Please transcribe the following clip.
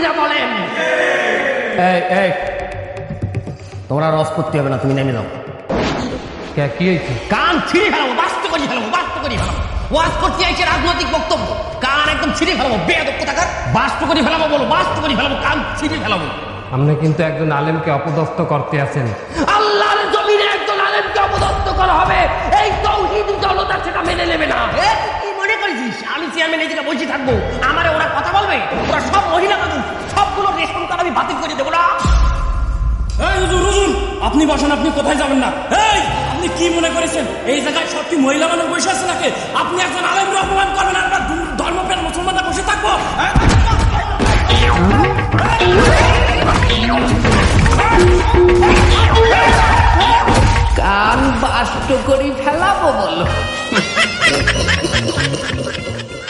কিনা বলেন। এই এই তোমরা রস করতে হবে না তুমি নেমে যাও। কে কি হয়েছে? কান ছিঁড়ে ফেলাবো বাস্ত করি ফেলাবো বাস্ত করি ফেলাবো। ওয়াজ করতে আইছে রাজনৈতিক বক্তব্য। কান একদম ছিঁড়ে ফেলাবো বেয়াদব কোথাকার। বাস্ত করি ফেলাবো বলো বাস্ত করি ফেলাবো কান ছিঁড়ে ফেলাবো। আপনি কিন্তু একজন আলেমকে অপদস্থ করতে আছেন। আল্লাহর জমিনে একজন আলেমকে অপদস্থ করা হবে। এই তৌহিদি জনতা সেটা মেনে নেবে না। এ, কি মনে করেছিস? আমি চেয়ারম্যান এদিকে বসে থাকব। আমারে ওরা কথা বলবে? ওরা সব মহিলা মানুষ সবগুলো রেশন কার্ড আমি বাতিল করে দেবো না। এই হুজুর হুজুর আপনি বসেন আপনি কোথায় যাবেন না? এই আপনি কি মনে করেছেন? এই জায়গায় সব কি মহিলা মানুষ বসে আছে নাকি? আপনি একজন আলেমকে অপমান করবেন আর আমরা ধর্ম- ধর্মপ্রাণ মুসলমানরা বসে থাকব। হ্যাঁ? কান বাষ্ট করি ফেলাবো বলো।